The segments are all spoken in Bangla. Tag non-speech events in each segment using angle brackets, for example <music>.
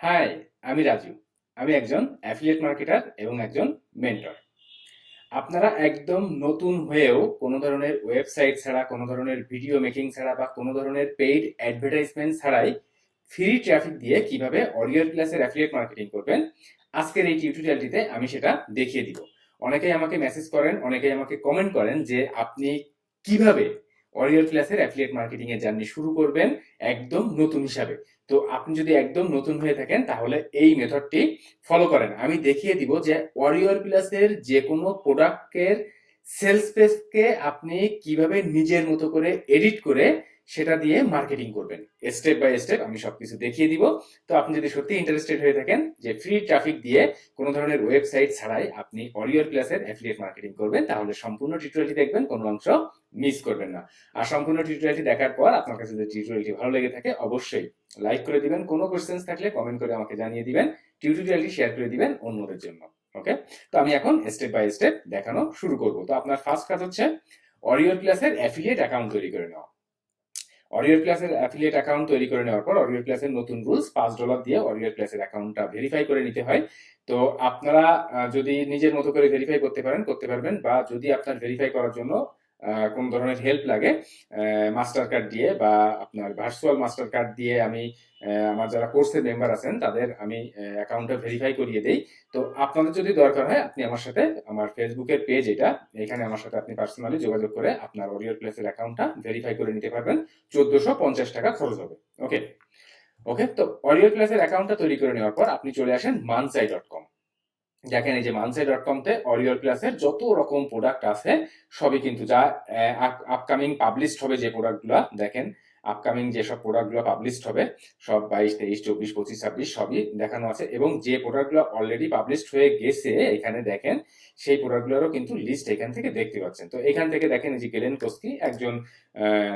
হাই আমি রাজু। আমি একজন অ্যাফিলিয়েট মার্কেটার এবং একজন মেন্টর আপনারা একদম নতুন হয়েও কোনো ধরনের ওয়েবসাইট ছাড়া, কোনো ধরনের ভিডিও মেকিং ছাড়া বা কোনো ধরনের পেইড অ্যাডভার্টাইজমেন্ট ছাড়াই ফ্রি ট্রাফিক দিয়ে কীভাবে অডিওর ক্লাসের অ্যাফিলিয়েট মার্কেটিং করবেন, আজকের এই টিউটোরিয়ালটিতে আমি সেটা দেখিয়ে দিব। অনেকেই আমাকে মেসেজ করেন, অনেকেই আমাকে কমেন্ট করেন যে আপনি কীভাবে অডিওর ক্লাসের অ্যাফিলিয়েট মার্কেটিং এর জার্নি শুরু করবেন একদম নতুন হিসাবে। তো আপনি যদি একদম নতুন হয়ে থাকেন, তাহলে এই মেথডটি ফলো করেন। আমি দেখিয়ে দিব যে ওয়ারিয়র প্লাসের যে কোনো প্রোডাক্টের সেলস পেজকে আপনি কীভাবে নিজের মতো করে এডিট করে সেটা দিয়ে মার্কেটিং করবেন। স্টেপ বাই স্টেপ আমি সবকিছু দেখিয়ে দিব। তো আপনি যদি সত্যি ইন্টারেস্টেড হয়ে থাকেন যে ফ্রি ট্রাফিক দিয়ে কোনো ধরনের ওয়েবসাইট ছাড়াই আপনি অডিওর ক্লাসের অ্যাফিলিয়েট মার্কেটিং করবেন, তাহলে সম্পূর্ণ টিউটোরিয়ালটি দেখবেন, কোনো অংশ মিস করবেন না। আর সম্পূর্ণ টিউটোরিয়ালটি দেখার পর আপনার কাছে যদি টিউটোরিয়ালটি ভালো লেগে থাকে, অবশ্যই লাইক করে দিবেন। কোনো কোশ্চেন্স থাকলে কমেন্ট করে আমাকে জানিয়ে দিবেন। টিউটোরিয়ালটি শেয়ার করে দিবেন অন্যদের জন্য। ওকে তো আমি এখন স্টেপ বাই স্টেপ দেখানো শুরু করব। তো আপনার ফার্স্ট কাজ হচ্ছে অরিওর ক্লাসের অ্যাফিলিয়েট অ্যাকাউন্ট তৈরি করে নেওয়া। অরিওর ক্লাসের অ্যাফিলিয়েট অ্যাকাউন্ট তৈরি করে নেওয়ার পর অরিওর ক্লাসের নতুন রুলস পাঁচ ডলার দিয়ে অরিওর ক্লাসের অ্যাকাউন্টটা ভেরিফাই করে নিতে হয়। তো আপনারা যদি নিজের মতো করে ভেরিফাই করতে পারেন, করতে পারবেন বা যদি আপনার ভেরিফাই করার জন্য কোন ধরনের হেল্প লাগে। মাস্টার কার্ড দিয়ে বা আপনার ভার্চুয়াল মাস্টার কার্ড দিয়ে আমি আমার যারা কোর্সের মেম্বার আছেন, তাদের আমি অ্যাকাউন্টটা ভেরিফাই করিয়ে দেই। তো আপনাদের যদি দরকার হয়, আপনি আমার সাথে, আমার ফেসবুকের পেজ এটা, এখানে আমার সাথে আপনি পার্সোনালি যোগাযোগ করে আপনার অরিয়র প্লেসের অ্যাকাউন্টটা ভেরিফাই করে নিতে পারবেন। চোদ্দশো পঞ্চাশ টাকা খরচ হবে। ওকে ওকে তো অরিয়র প্লেসের অ্যাকাউন্টটা তৈরি করে নেওয়ার পর আপনি চলে আসেন মানসাই ডট কম দেখেন এই যে মানসাই ডট কম কমতে অরিয়র ক্লাসের যত রকম প্রোডাক্ট আছে, সবই কিন্তু যা আপকামিং পাবলিশড হবে যে প্রোডাক্টগুলো দেখেন আপকামিং যেসব প্রোডাক্টগুলো পাবলিশড হবে, সব বাইশ, তেইশ, চব্বিশ, পঁচিশ, ছাব্বিশ, সবই দেখানো আছে এবং যে প্রোডাক্টগুলো অলরেডি পাবলিশড হয়ে গেছে এখানে দেখেন, সেই প্রোডাক্টগুলোরও কিন্তু লিস্ট এখান থেকে দেখতে পাচ্ছেন। তো এখান থেকে দেখেন যে গেলেন কোস্কি একজন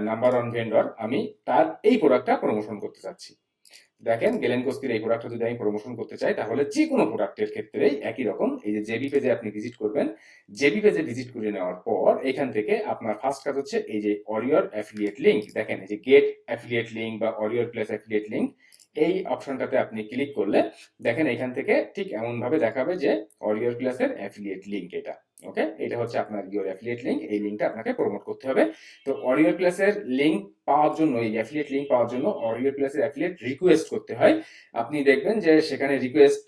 নাম্বার ওয়ান ভেন্ডর আমি তার এই প্রোডাক্টটা প্রমোশন করতে চাচ্ছি। দেখেন, গেলেন কোস্কির এই প্রোডাক্টটা যদি আমি প্রমোশন করতে চাই, তাহলে যে কোনো প্রোডাক্টের ক্ষেত্রেই একই রকম, এই যে জেবি পেজে আপনি ভিজিট করবেন। জেবি পেজে ভিজিট করে নেওয়ার পর, এখান থেকে আপনার ফার্স্ট কাজ হচ্ছে এই যে অরিয়র অ্যাফিলিয়েট লিঙ্ক দেখেন, এই যে গেট অ্যাফিলিয়েট লিঙ্ক বা অরিয়র প্লেস অ্যাফিলিয়েট লিঙ্ক এই অপশনটাতে আপনি ক্লিক করলে, দেখেন এখান থেকে ঠিক এমন ভাবে দেখাবে যে অরিয়র প্লাসের অ্যাফিলিয়েট লিঙ্ক এটা। ওকে এটা হচ্ছে আপনার ইওর অ্যাফিলিয়েট লিঙ্ক এই লিঙ্কটা আপনাকে প্রমোট করতে হবে। তো অরিয়র ক্লাসের লিঙ্ক পাওয়ার জন্য, এই অ্যাফিলিয়েট লিঙ্ক পাওয়ার জন্য অরিয়র ক্লাসের অ্যাফিলিয়েট রিকোয়েস্ট করতে হয়। আপনি দেখবেন যে সেখানে রিকোয়েস্ট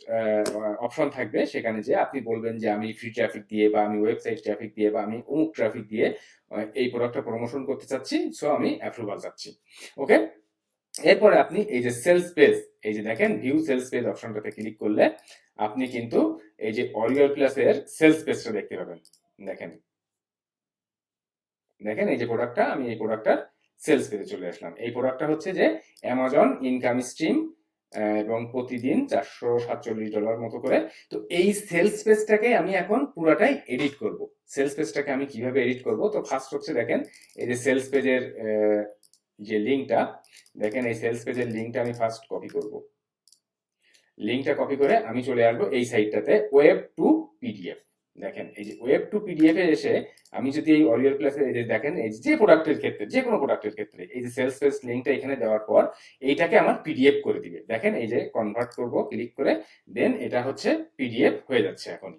অপশন থাকবে। সেখানে যে আপনি বলবেন যে আমি ফ্রি ট্রাফিক দিয়ে বা আমি ওয়েবসাইট ট্রাফিক দিয়ে বা আমি অমুক ট্রাফিক দিয়ে এই প্রোডাক্টটা প্রমোশন করতে চাচ্ছি। সো আমি অ্যাপ্রুভাল চাচ্ছি। ওকে এরপরে আপনি এই যে সেলস পেজ এই যে দেখেন ভিউ সেলস পেজ অপশনটাতে ক্লিক করলে আপনি কিন্তু এই যে অরিয়র ক্লাসের সেলস পেজটা দেখতে পাবেন। দেখেন। দেখেন, এই যে প্রোডাক্টটা আমি এই প্রোডাক্টটার সেলস পেজে চলে আসলাম। এই প্রোডাক্টটা হচ্ছে যে অ্যামাজন ইনকাম স্ট্রিম এবং প্রতিদিন চারশো সাতচল্লিশ ডলার মতো করে। তো এই সেলস পেজটাকে আমি এখন পুরাটাই এডিট করব। সেলস পেজটাকে আমি কীভাবে এডিট করব? তো ফার্স্ট হচ্ছে দেখেন, এই যে সেলস পেজের যে লিঙ্কটা দেখেন, এই সেলস পেজের লিঙ্কটা আমি ফার্স্ট কপি করব। লিঙ্কটা কপি করে আমি চলে আসব এই সাইটটাতে ওয়েব টু পিডিএফ দেখেন, এই যে ওয়েব টু পিডিএফ এ এসে আমি যদি এই অরিয়াল ক্লাসে এই যে দেখেন, এই যে প্রোডাক্টের ক্ষেত্রে, যে কোনো প্রোডাক্টের ক্ষেত্রে, এই যে সেলস পেজ লিঙ্কটা এখানে দেওয়ার পর, এইটাকে আমার পিডিএফ করে দিবে। দেখেন, এই যে কনভার্ট করব ক্লিক করে দেন এটা হচ্ছে পিডিএফ হয়ে যাচ্ছে এখন।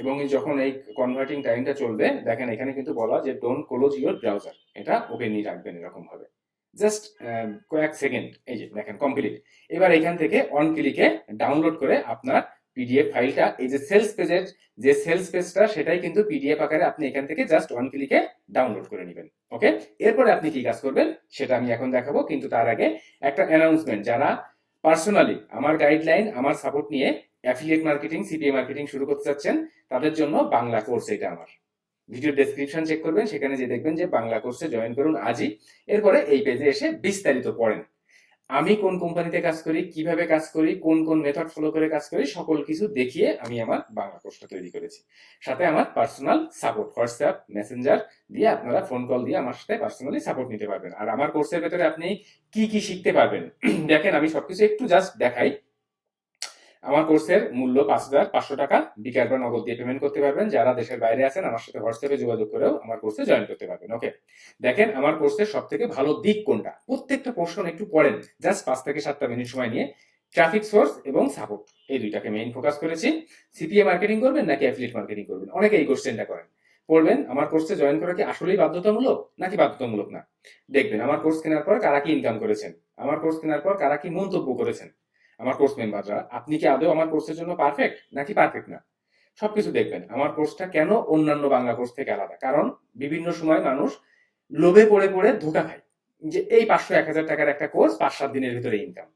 এবং যখন এই কনভার্টিং টাইমটা চলবে, দেখেন এখানে কিন্তু বলা যে ডোন্ট ক্লোজ ইউর ব্রাউজার এটা ওপেনই রাখবেন এরকম ভাবে জাস্ট কয়েক সেকেন্ড এই যে দেখেন কমপ্লিট এবার এখান থেকে অন ক্লিকে ডাউনলোড করে আপনার পিডিএফ ফাইলটা, এই যে সেলস পেজের যে সেলস পেজটা সেটাই কিন্তু পিডিএফ আকারে আপনি এখান থেকে জাস্ট অন ক্লিকে ডাউনলোড করে নেবেন। ওকে এরপরে আপনি কি কাজ করবেন, সেটা আমি এখন দেখাবো, কিন্তু তার আগে একটা অ্যানাউন্সমেন্ট যারা পার্সোনালি আমার গাইডলাইন আমার সাপোর্ট নিয়ে অ্যাফিলিয়েট মার্কেটিং সিপিএ মার্কেটিং শুরু করতে চাচ্ছেন, তাদের জন্য বাংলা কোর্স এটা আমার। ভিডিও ডেসক্রিপশন চেক করবেন, সেখানে যে দেখবেন যে বাংলা কোর্সে জয়েন করুন আজই। এরপরে এই পেজে এসে বিস্তারিত পড়েন। আমি কোন কোম্পানিতে কাজ করি, কীভাবে কাজ করি, কোন কোন মেথড ফলো করে কাজ করি, সকল কিছু দেখিয়ে আমি আমার বাংলা কোর্সটা তৈরি করেছি। সাথে আমার পার্সোনাল সাপোর্ট হোয়াটসঅ্যাপ মেসেঞ্জার দিয়ে আপনারা ফোন কল দিয়ে আমার সাথে পার্সোনালি সাপোর্ট নিতে পারবেন। আর আমার কোর্সের ভেতরে আপনি কি কি শিখতে পারবেন? <clears throat> দেখেন, আমি সবকিছু একটু জাস্ট দেখাই। আমার কোর্সের মূল্য পাঁচ হাজার পাঁচশো টাকা। বিকাশ বা নগদ দিয়ে পেমেন্ট করতে পারবেন। যারা দেশের বাইরে আছেন, আমার সাথে হোয়াটসঅ্যাপে যোগাযোগ করেও আমার কোর্সে জয়েন করতে পারবেন। ওকে দেখেন, আমার কোর্সের সব থেকে ভালো দিক কোনটা? প্রত্যেকটা পোর্শন একটু পড়েন। জাস্ট পাঁচ থেকে সাতটা মিনিট সময় নিয়ে ট্রাফিক সোর্স এবং সাপোর্ট এই দুইটাকে মেইন ফোকাস করেছি। সিপিএ মার্কেটিং করবেন নাকি অ্যাফিলিয়েট মার্কেটিং করবেন? অনেকে এই কোশ্চেনটা করেন। পড়বেন, আমার কোর্সে জয়েন করা কি আসলেই বাধ্যতামূলক নাকি বাধ্যতামূলক না? দেখবেন, আমার কোর্স কেনার পর কারা কি ইনকাম করেছেন? আমার কোর্স কেনার পর কারা কি মন্তব্য করেছেন? আমার কোর্স মেম্বাররা আপনি কি আদৌ আমার কোর্সের জন্য পারফেক্ট নাকি পারফেক্ট না? সবকিছু দেখবেন, আমার কোর্সটা কেন অন্যান্য বাংলা কোর্স থেকে আলাদা? কারণ বিভিন্ন সময় মানুষ লোভে পড়ে পড়ে ধোকা খায় যে এই পাঁচশো এক হাজার টাকার একটা কোর্স পাঁচ সাত দিনের ভিতরে ইনকাম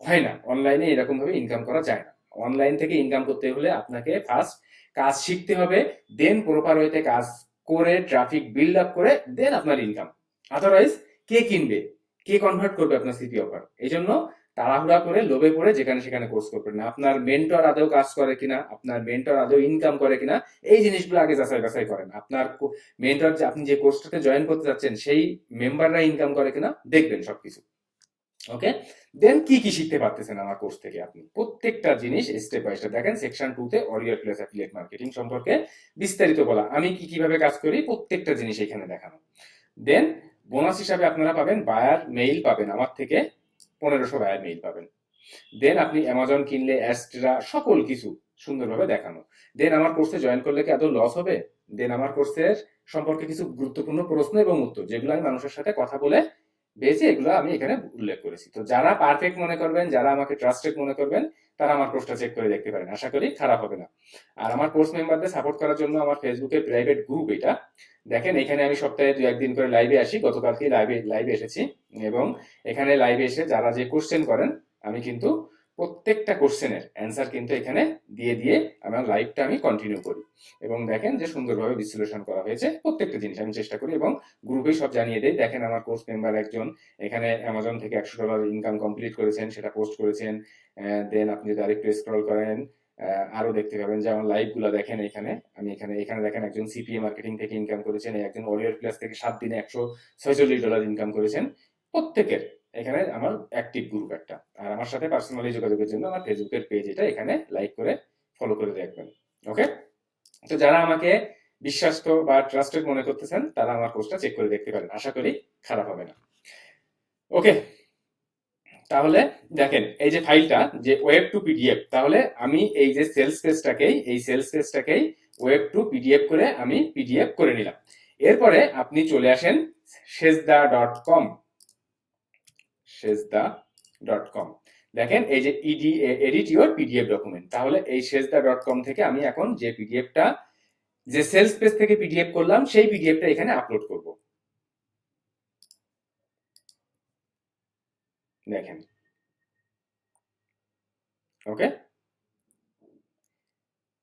হয় না অনলাইনে এরকম ভাবে ইনকাম করা যায় না। অনলাইন থেকে ইনকাম করতে হলে আপনাকে ফার্স্ট কাজ শিখতে হবে দেন প্রপার ওয়েতে কাজ করে ট্রাফিক বিল্ড আপ করে দেন আপনার ইনকাম আদারওয়াইজ কে কিনবে? কে কনভার্ট করবে আপনার সিপি অফার এই জন্য তাড়াহুড়া করে লোভে পড়ে যেখানে সেখানে কোর্স করবেন না। আপনার মেন্টর আদৌ কাজ করে কিনা, আপনার মেন্টর আদৌ ইনকাম করে কিনা, এই জিনিসগুলো আগে যাচাই বাছাই করেন। আপনার মেন্টর যে আপনি যে কোর্সটাতে জয়েন করতে যাচ্ছেন, সেই মেম্বাররা ইনকাম করে কিনা দেখবেন সবকিছু। ওকে দেন কি কি শিখতে পারতেছেন আমার কোর্স থেকে আপনি? প্রত্যেকটা জিনিস স্টেপ বাই স্টেপ দেখেন সেকশন টু তে অরিয়ার প্লেস অ্যাফিলিয়েট মার্কেটিং সম্পর্কে বিস্তারিত বলা। আমি কি কীভাবে কাজ করি? প্রত্যেকটা জিনিস এখানে দেখানো। দেন বোনাস হিসাবে আপনারা পাবেন বায়ার মেইল পাবেন আমার থেকে। পনেরোশো বায়ার মেইল পাবেন। দেন আপনি অ্যামাজন কিনলে অ্যাস্ট্রা সকল কিছু সুন্দরভাবে দেখানো। দেন আমার কোর্সে জয়েন করলে কি আদৌ লস হবে? দেন আমার কোর্সের সম্পর্কে কিছু গুরুত্বপূর্ণ প্রশ্ন এবং উত্তর, যেগুলো আমি মানুষের সাথে কথা বলে পেয়েছি এগুলো আমি এখানে উল্লেখ করেছি। তো যারা পারফেক্ট মনে করবেন, যারা আমাকে ট্রাস্টেড মনে করবেন, তারা আমার কোর্সটা চেক করে দেখতে পারেন। আশা করি খারাপ হবে না। আর আমার কোর্স মেম্বারদের সাপোর্ট করার জন্য আমার ফেসবুকের প্রাইভেট গ্রুপ এটা। দেখেন, এখানে আমি সপ্তাহে দু একদিন করে লাইভে আসি। গতকালকে লাইভে লাইভে এসেছি। এবং এখানে লাইভে এসে যারা যে কোশ্চেন করেন, আমি কিন্তু প্রত্যেকটা কোশ্চেনের অ্যান্সার কিন্তু এখানে দিয়ে দিয়ে আমার লাইভটা আমি কন্টিনিউ করি। এবং দেখেন যে সুন্দরভাবে বিশ্লেষণ করা হয়েছে প্রত্যেকটা জিনিস আমি চেষ্টা করি এবং গ্রুপে সব জানিয়ে দেয় দেখেন, আমার কোর্স মেম্বার একজন, এখানে অ্যামাজন থেকে একশো ডলার ইনকাম কমপ্লিট করেছেন, সেটা পোস্ট করেছেন। দেন আপনি যদি আরেকটু স্ক্রল করেন আরও দেখতে পাবেন। যে আমার লাইভগুলা দেখেন এখানে। আমি এখানে এখানে দেখেন একজন সিপিএ মার্কেটিং থেকে ইনকাম করেছেন একজন ওরিয়ার প্লাস থেকে সাত দিনে একশো ছয়চল্লিশ ডলার ইনকাম করেছেন। প্রত্যেকের এখানে আমার অ্যাক্টিভ গ্রুপ একটা। আর আমার সাথে পার্সোনালি যোগাযোগের জন্য আমার ফেসবুকের পেজ এটা এখানে লাইক করে ফলো করে রাখবেন ওকে তো যারা আমাকে বিশ্বাস্ত বা ট্রাস্টেড মনে করতেছেন, তারা আমার কোর্সটা চেক করে দেখতে পারেন। আশা করি খারাপ হবে না। ওকে তাহলে দেখেন, এই যে ফাইলটা, যে ওয়েব টু পিডিএফ তাহলে আমি এই যে সেলস পেজটাকেই এই সেলস পেজটাকেই ওয়েব টু পিডিএফ করে আমি পিডিএফ করে নিলাম। এরপরে আপনি চলে আসেন সেজদা ডট কম সেজদা ডট কম দেখেন, এই যে ইডি এডিট ইউর পিডিএফ ডকুমেন্ট তাহলে এই সেজদা ডট কম থেকে আমি এখন যে পিডিএফটা যে সেলস পেজ থেকে পিডিএফ করলাম, সেই পিডিএফটা এখানে আপলোড করব। দেখেন। ওকে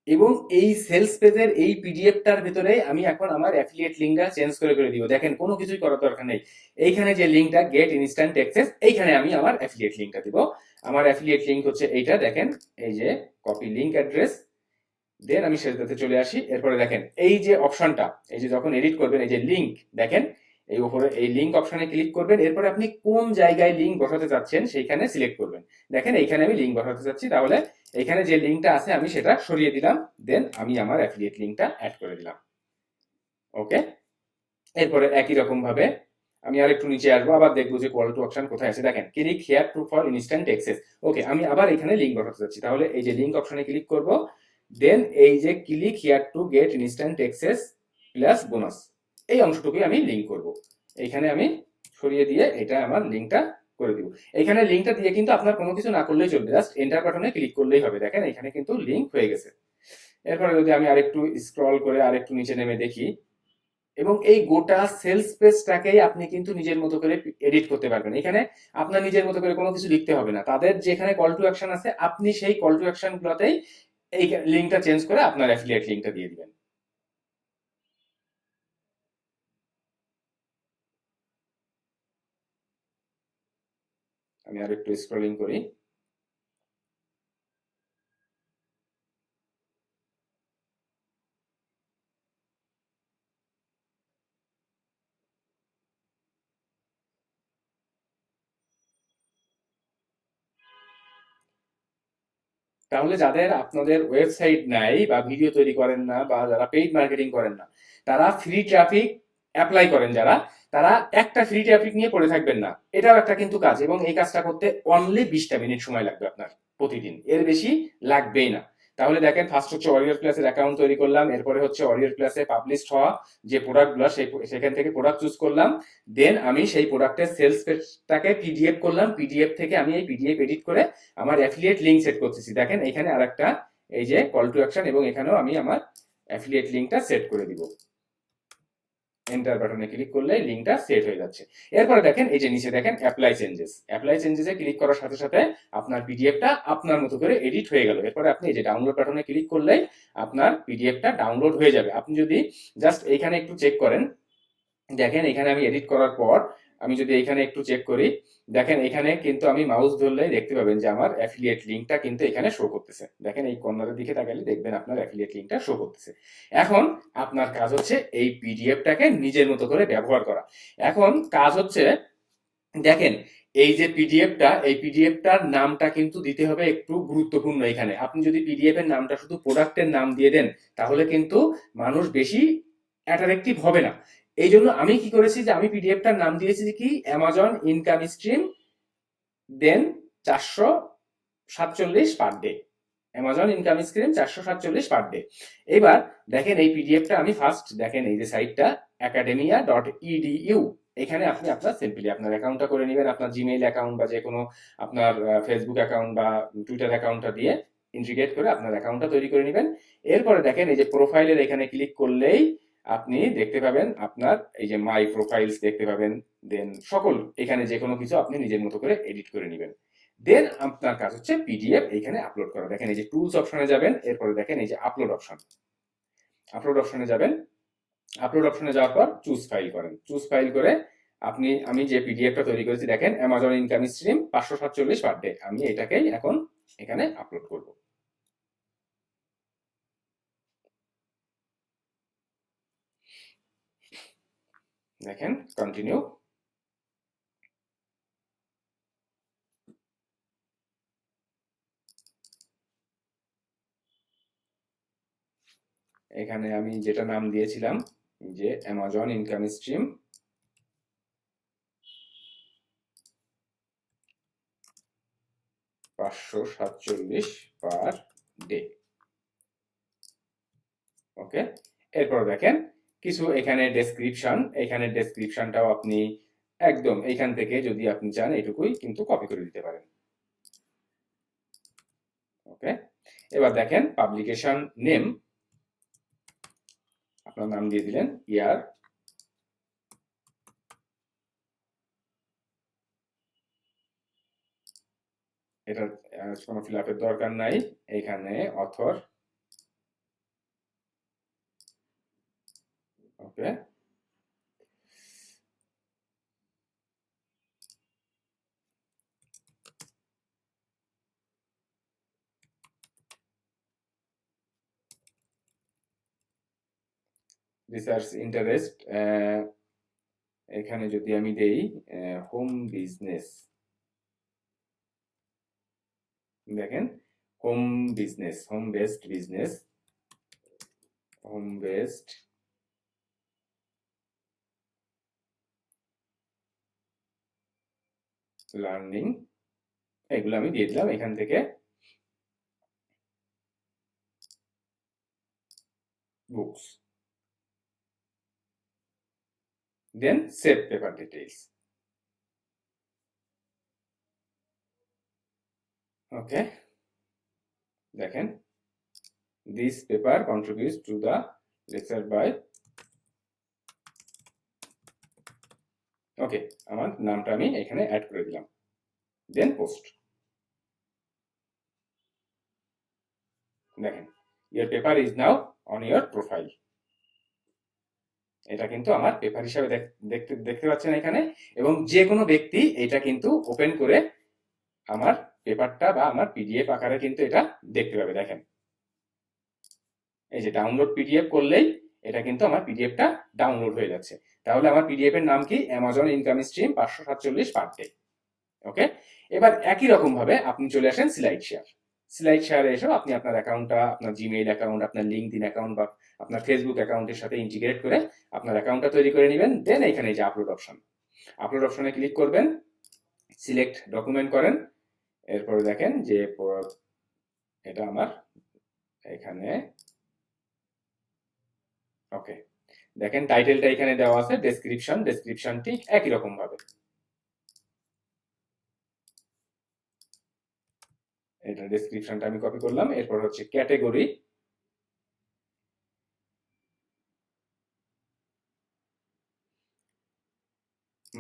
এবং এই সেলস পেজের এই পিডিএফটার ভিতরে আমি এখন আমার অ্যাফিলিয়েট লিঙ্কটা চেঞ্জ করে করে দিব। দেখেন, কোনো কিছুই করার দরকার নেই। এইখানে যে লিঙ্কটা গেট ইনস্ট্যান্ট অ্যাক্সেস এইখানে আমি আমার অ্যাফিলিয়েট লিঙ্কটা দিব। আমার অ্যাফিলিয়েট লিঙ্ক হচ্ছে এইটা, দেখেন, এই যে কপি লিঙ্ক অ্যাড্রেস দেন আমি সেটাতে চলে আসি। এরপরে দেখেন, এই যে অপশনটা এই যে যখন এডিট করবেন, এই যে লিঙ্ক দেখেন এই উপরে, এই লিঙ্ক অপশনে ক্লিক করবেন। এরপরে আপনি কোন জায়গায় লিঙ্ক বসাতে চাচ্ছেন সেইখানে সিলেক্ট করবেন। দেখেন, এইখানে আমি লিঙ্ক বসাতে চাচ্ছি। তাহলে এখানে যে লিঙ্কটা আছে, আমি সেটা সরিয়ে দিলাম। দেন আমি আমার অ্যাফিলিয়েট লিঙ্কটা অ্যাড করে দিলাম। ওকে এরপরে একই রকম ভাবে আমি আর একটু নিচে আসব। আবার দেখব যে কল টু অপশন কোথায় আছে। দেখেন click here to for instant access okay আমি আবার এখানে লিঙ্ক বসাতে চাচ্ছি। তাহলে এই যে লিঙ্ক অপশনে ক্লিক করব। দেন এই যে click here to get instant access plus bonus এই অংশটুকুই আমি লিঙ্ক করব। এখানে আমি সরিয়ে দিয়ে এটা আমার লিঙ্কটা করে দিব। এখানে লিঙ্কটা দিয়ে কিন্তু আপনার কোনো কিছু না করলেই চলবে। জাস্ট এন্টার বাটনে ক্লিক করলেই হবে। দেখেন, এখানে কিন্তু লিঙ্ক হয়ে গেছে। এরপরে যদি আমি আরেকটু স্ক্রল করে আরেকটু নিচে নেমে দেখি, এবং এই গোটা সেলস পেজটাকেই আপনি কিন্তু নিজের মতো করে এডিট করতে পারবেন। এখানে আপনার নিজের মতো করে কোনো কিছু লিখতে হবে না। তাদের যেখানে কল টু অ্যাকশন আছে, আপনি সেই কল টু অ্যাকশন গুলোতেই এই লিঙ্কটা চেঞ্জ করে আপনার অ্যাফিলিয়েট লিঙ্কটা দিয়ে দিবেন। আমি আর একটু স্ক্রলিং করি। তাহলে যাদের আপনাদের ওয়েবসাইট নাই বা ভিডিও তৈরি করেন না বা যারা পেইড মার্কেটিং করেন না, তারা ফ্রি ট্রাফিক অ্যাপ্লাই করেন যারা, তারা একটা ফ্রি ট্রাফিক নিয়ে পড়ে থাকবেন না। এটাও একটা কিন্তু কাজ এবং এই কাজটা করতে অনলি বিশটা মিনিট সময় লাগবে আপনার প্রতিদিন। এর বেশি লাগবেই না। তাহলে দেখেন ফার্স্ট হচ্ছে অরিয়র প্লাসের অ্যাকাউন্ট তৈরি করলাম, এরপরে হচ্ছে অরিয়র প্লাসে পাবলিশ হওয়া যে প্রোডাক্টগুলো সেই সেখান থেকে প্রোডাক্ট চুজ করলাম দেন আমি সেই প্রোডাক্টের সেলস পেজটাকে পিডিএফ করলাম পিডিএফ থেকে আমি এই পিডিএফ এডিট করে আমার অ্যাফিলিয়েট লিঙ্ক সেট করতেছি। দেখেন এখানে আরেকটা, এই যে কল টু অ্যাকশন এবং এখানেও আমি আমার অ্যাফিলিয়েট লিঙ্কটা সেট করে দিব। এন্টার বাটনে ক্লিক করলে লিঙ্কটা সেট হয়ে যাচ্ছে। এরপরে দেখেন, এই যে নিচে দেখেন অ্যাপ্লাই চেঞ্জেস অ্যাপ্লাই চেঞ্জেসে ক্লিক করার সাথে সাথে আপনার পিডিএফটা আপনার মতো করে এডিট হয়ে গেল। এরপরে আপনি এই যে ডাউনলোড বাটনে ক্লিক করলে আপনার পিডিএফটা ডাউনলোড হয়ে যাবে। আপনি যদি জাস্ট এইখানে একটু চেক করেন, দেখেন এখানে আমি এডিট করার পর আমি যদি এখানে একটু চেক করি, দেখেন এখানে কিন্তু আমি মাউস ধরলেই দেখতে পাবেন যে আমার অ্যাফিলিয়েট লিঙ্কটা কিন্তু এখানে শো করতেছে। দেখেন এই কর্নারের দিকে তাকালে দেখবেন আপনার অ্যাফিলিয়েট লিঙ্কটা শো করতেছে। এখন আপনার কাজ হচ্ছে এই পিডিএফটাকে নিজের মতো করে ব্যবহার করা। এখন কাজ হচ্ছে, দেখেন এই যে পিডিএফটা এই পিডিএফটার নামটা কিন্তু দিতে হবে একটু গুরুত্বপূর্ণ এখানে। আপনি যদি পিডিএফ এর নামটা শুধু প্রোডাক্টের নাম দিয়ে দেন, তাহলে কিন্তু মানুষ বেশি অ্যাট্রাকটিভ হবে না। এই জন্য আমি কি করেছি যে আমি পিডিএফটার নাম দিয়েছি কি? অ্যামাজন ইনকাম স্ট্রিম দেন চারশো সাতচল্লিশ per day Amazon income stream চারশো সাতচল্লিশ পার ডে এবার দেখেন এই পিডিএফটা আমি ফার্স্ট দেখেন এই যে সাইটটা একাডেমিয়া ডট ইডিইউ এখানে আপনি আপনার সিম্পলি আপনার অ্যাকাউন্টটা করে নেবেন, আপনার জিমেইল অ্যাকাউন্ট বা যে কোনো আপনার ফেসবুক অ্যাকাউন্ট বা টুইটার অ্যাকাউন্টটা দিয়ে ইন্টিগ্রেট করে আপনার অ্যাকাউন্টটা তৈরি করে নেবেন। এরপরে দেখেন এই যে প্রোফাইলের এখানে ক্লিক করলেই আপনি দেখতে পাবেন আপনার এই যে মাই প্রোফাইলস দেখতে পাবেন দেন সকল, এখানে যে কোনো কিছু আপনি নিজের মতো করে এডিট করে নেবেন। দেন আপনার কাজ হচ্ছে পিডিএফ এখানে আপলোড করা। দেখেন এই যে টুলস অপশনে যাবেন, এরপরে দেখেন এই যে আপলোড অপশন আপলোড অপশনে যাবেন। আপলোড অপশনে যাওয়ার পর চুজ ফাইল করেন। চুজ ফাইল করে আপনি, আমি যে পিডিএফটা তৈরি করেছি, দেখেন অ্যামাজন ইনকাম স্ট্রিম পাঁচশো সাতচল্লিশ পার ডে আমি এটাকেই এখন এখানে আপলোড করব। দেখেন কন্টিনিউ এখানে আমি যেটা নাম দিয়েছিলাম, যে অ্যামাজন ইনকাম স্ট্রিম পাঁচশো সাতচল্লিশ পার ডে ওকে এরপর দেখেন কিছু এখানে ডেসক্রিপশন এখানে ডেসক্রিপশনটাও আপনি একদম এখান থেকে যদি আপনি চান এটুকুই কিন্তু কপি করে দিতে পারেন। ওকে এবার দেখেন পাবলিকেশন নেম আপনার নাম দিয়ে দিলেন ইয়ার। এটার কোনো ফিল আপের দরকার নাই। এখানে অথর ওকে রিসার্চ ইন্টারেস্ট এখানে যদি আমি দেই হোম বিজনেস দেখেন home business home based business home based learning এগুলো আমি দিয়ে দিলাম এখান থেকে। Books then save paper details okay দেখেন this paper contributes to the lecture by okay, আমার নামটা আমি এখানে অ্যাড করে দিলাম। দেন পোস্ট দেখেন your paper is now on your profile এটা কিন্তু আমার পেপার হিসাবে দেখতে দেখতে পাচ্ছেন এখানে, এবং যে কোনো ব্যক্তি এটা কিন্তু ওপেন করে আমার পেপারটা বা আমার পিডিএফ আকারে কিন্তু এটা দেখতে পাবে, দেখেন। এই যে ডাউনলোড পিডিএফ করলেই এটা কিন্তু আমার পিডিএফটা ডাউনলোড হয়ে যাচ্ছে। তাহলে আমার পিডিএফ এর নাম কি? অ্যামাজন ইনকাম স্ট্রিম পাঁচশো সাতচল্লিশ পার ডে ওকে এবার একই রকম ভাবে আপনি চলে আসেন স্লাইড শেয়ার স্লাইড শেয়ারে এসেও আপনি আপনার অ্যাকাউন্টটা আপনার জিমেইল অ্যাকাউন্ট আপনার লিঙ্কডিন অ্যাকাউন্ট বা আপনার ফেসবুক অ্যাকাউন্টের সাথে ইন্টিগ্রেট করে আপনার অ্যাকাউন্টটা তৈরি করে নেবেন। দেন এখানে যে আপলোড অপশন আপলোড অপশনে ক্লিক করবেন। সিলেক্ট ডকুমেন্ট করেন। এরপরে দেখেন যে এটা আমার। এখানে। ওকে দেখেন টাইটেলটা এখানে দেওয়া আছে ডেসক্রিপশন ডেসক্রিপশন ঠিক একই রকম ভাবে। এটা ডেসক্রিপশনটা আমি কপি করলাম, এরপর হচ্ছে ক্যাটেগরি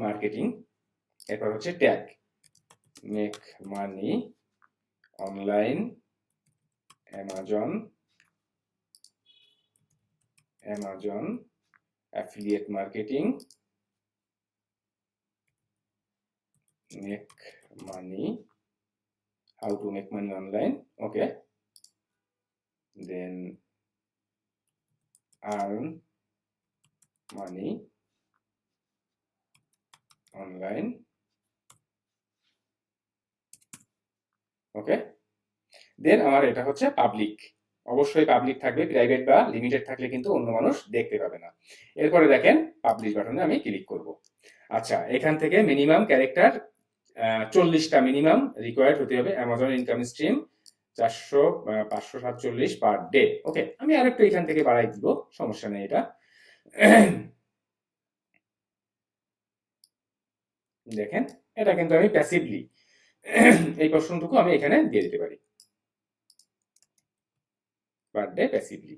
মার্কেটিং এরপর হচ্ছে tag make money online Amazon Amazon affiliate marketing make money how to make money online okay then earn money online okay then আমার এটা হচ্ছে পাবলিক অবশ্যই পাবলিক থাকবে প্রাইভেট বা লিমিটেড থাকলে কিন্তু অন্য মানুষ দেখতে পাবে না। এরপরে দেখেন পাবলিশ বাটনে আমি ক্লিক করব। আচ্ছা এখান থেকে মিনিমাম ক্যারেক্টার চল্লিশটা মিনিমাম রিকোয়ার্ড হতে হবে। অ্যামাজন ইনকাম স্ট্রিম চারশো পাঁচশো সাতচল্লিশ পার ডে ওকে আমি আরেকটু এখান থেকে বাড়াই দিব, সমস্যা নেই এটা। দেখেন, এটা কিন্তু আমি প্যাসিভলি এই প্রশ্নটুকু আমি এখানে দিয়ে দিতে পারি। ডে প্যাসিভলি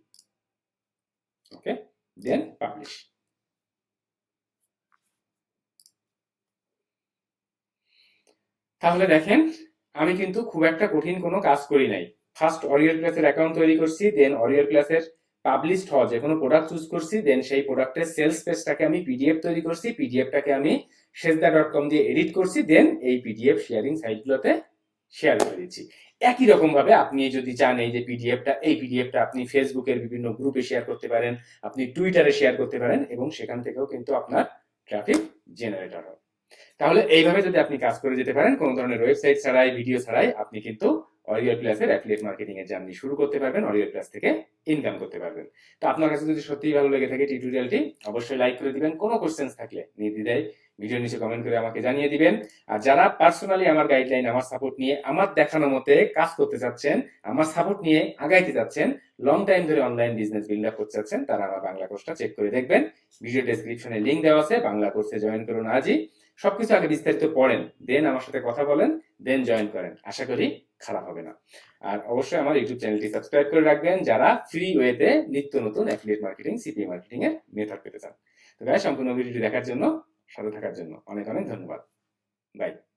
ওকে দেন পাবলিশ তাহলে দেখেন, আমি কিন্তু খুব একটা কঠিন কোনো কাজ করি নাই। ফার্স্ট অরিয়র ক্লাসের অ্যাকাউন্ট তৈরি করছি দেন অরিয়র ক্লাসের পাবলিশড হওয়া যে কোনো প্রোডাক্ট চুজ করছি দেন সেই প্রোডাক্টের সেলস পেজটাকে আমি পিডিএফ তৈরি করছি পিডিএফটাকে আমি সেজদা ডট কম দিয়ে এডিট করছি দেন এই পিডিএফ শেয়ারিং সাইটগুলোতে শেয়ার করে দিচ্ছি। একই রকম ভাবে আপনি যদি চান এই যে পিডিএফটা এই পিডিএফটা আপনি ফেসবুকের বিভিন্ন গ্রুপে শেয়ার করতে পারেন, আপনি টুইটারে শেয়ার করতে পারেন এবং সেখান থেকেও কিন্তু আপনার ট্রাফিক জেনারেটর হবে তাহলে এইভাবে যদি আপনি কাজ করে যেতে পারেন, কোনো ধরনের ওয়েবসাইট ছাড়াই ভিডিও ছাড়াই আপনি কিন্তু অরিয়র প্লাসের অ্যাফিলিয়েট মার্কেটিং এর জার্নি শুরু করতে পারবেন অরিয়র প্লাস থেকে ইনকাম করতে পারবেন। তো আপনার কাছে যদি সত্যিই ভালো লেগে থাকে টিউটোরিয়ালটি অবশ্যই লাইক করে দিবেন। কোনো কোশ্চেন্স থাকলে নির্দ্বিধায় ভিডিও নিচে কমেন্ট করে আমাকে জানিয়ে দিবেন। আর যারা পার্সোনালি আমার গাইডলাইন আমার সাপোর্ট নিয়ে আমার দেখানো মতে কাজ করতে চাচ্ছেন, আমার সাপোর্ট নিয়ে আগাইতে যাচ্ছেন লং টাইম ধরে অনলাইন বিজনেস বিল্ড আপ করতে চাচ্ছেন, তারা আমার বাংলা কোর্সটা চেক করে দেখবেন। ভিডিও ডেসক্রিপশনে লিঙ্ক দেওয়া আছে, বাংলা কোর্সে জয়েন করুন আজই। সবকিছু আগে বিস্তারিত পড়েন দেন আমার সাথে কথা বলেন দেন জয়েন করেন। আশা করি খারাপ হবে না। আর অবশ্যই আমার ইউটিউব চ্যানেলটি সাবস্ক্রাইব করে রাখবেন, যারা ফ্রি ওয়েতে নিত্য নতুন অ্যাফিলিয়েট মার্কেটিং সিপিএ মার্কেটিং এর মেথড পেতে চান। তো গাই সম্পূর্ণ ভিডিওটি দেখার জন্য সাথে থাকার জন্য। অনেক অনেক ধন্যবাদ। বাই